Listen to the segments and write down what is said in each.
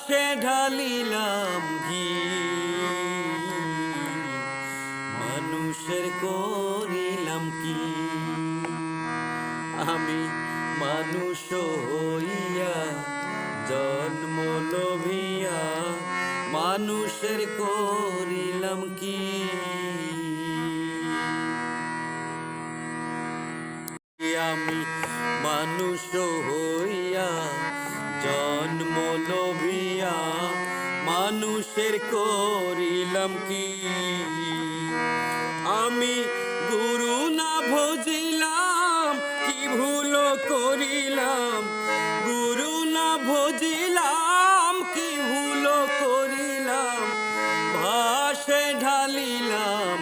রসে ঢালিলাম ঘি মানুষের করিলাম কি? আমি মানুষ হইয়া জন্ম লোভিয়া, মানুষের করিলাম কি? আমি মানুষ মানুষের করিলাম কি? আমি গুরু না ভজিলাম, কি ভুল করিলাম? গুরু না ভজিলাম, কি ভুল করিলাম? ভাষে ঢালিলাম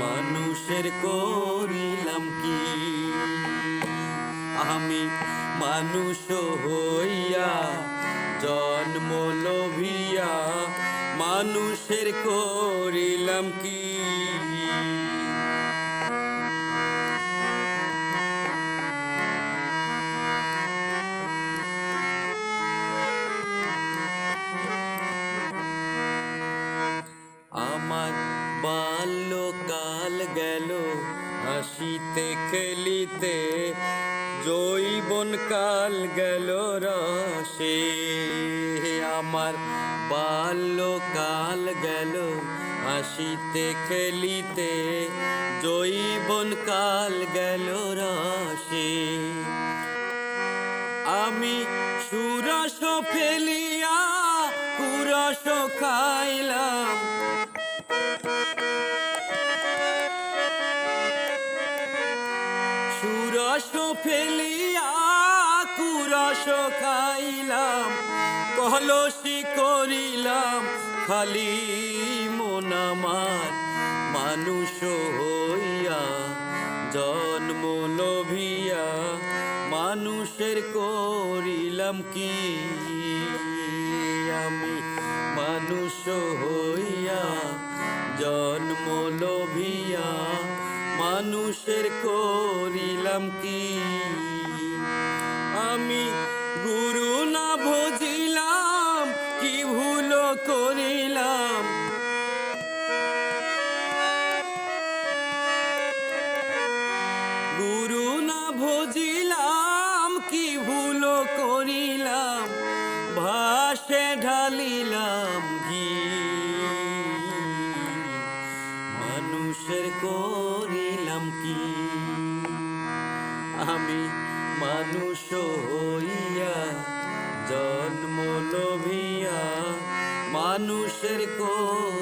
মানুষের করিলাম মানুষ হইয়া জন্ম লোভিয়া মানুষের করিলাম কি? আমার বাল্যকাল গেল হাসিতে খেলিতে জৈবন কাল গেল রসে, আমার বাল্যকাল গেল হাসিতে খেলিতে জৈবন কাল গেল রসে। আমি সুরস ফেলিয়া, কুরস খাইলাম সুরস ফেলিয়া কুরস খাইলাম, কলসি করিলাম, খালি মন আমার মানুষ হইয়া, জন্ম লোভিয়া, মানুষের করিলাম কি? আমি মানুষ হইয়া, জন্ম লোভিয়া, মানুষের করিলাম কি? আমি গুরু না ভজিলাম কি ভুল করিলাম? গুরু না ভজিলাম কি ভুল করিলাম? ভাসে ঢালিলাম ঘি। মানুষের করিলাম কি? আমি মানুষ হইয়া জন্ম লোভিয়া মানুষের করি